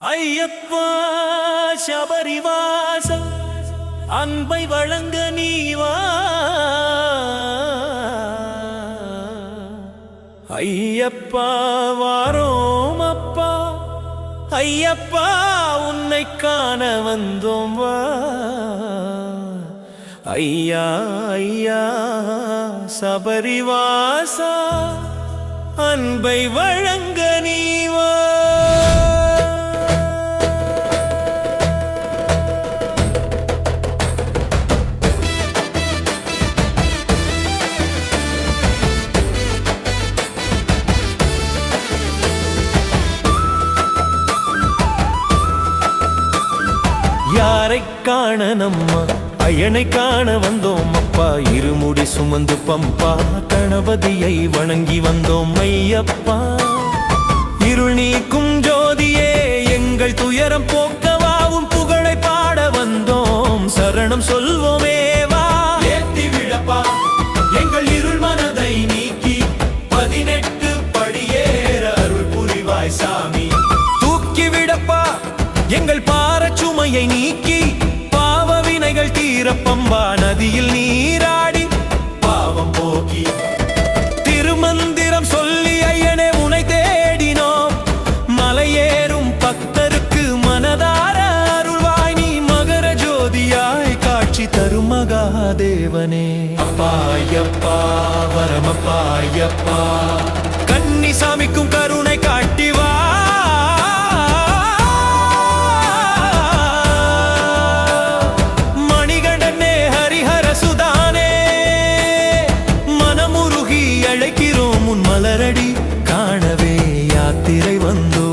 ஐயப்பா சபரிவாசம் அன்பை வழங்க நீவா? ஐயப்பா வாரோம் அப்பா ஐயப்பா உன்னை காண வந்தோம் வா. ஐயா ஐயா சபரிவாசா அன்பை வழங்க நீ யாரை காண நம்மா? அயனை காண வந்தோம் அப்பா. இருமுடி சுமந்து பம்பா. கணபதியை வணங்கி வந்தோம் ஐயப்பா. இருள் நீக்கும் ஜோதியே எங்கள் துயரம் போக்கவாவும் புகழை பாட வந்தோம். சரணம் சொல்வோமே வா. ஏத்தி விழப்பா எங்கள் இருள் மனதை நீக்கி பதினெட்டு படியேற அருள் புரிவாய் சாமி. தூக்கி விடப்பா. எங்கள் பாரச்சுமையை நீக்கி பாவ வினைகள் தீர பம்பா நதியில் நீராடி பாவம் போக்கி திருமந்திரம் சொல்லி ஐயனே உனை தேடினோம். மலையேறும் பக்தருக்கு மனதார அருள்வாய் நீ மகர ஜோதியாய் காட்சி தரும் மகாதேவனே. அப்பாயப்பா வரமப்பாயப்பா கரு அழைக்கிறோம் உன் மலரடி. காணவே யாத்திரை வந்தோ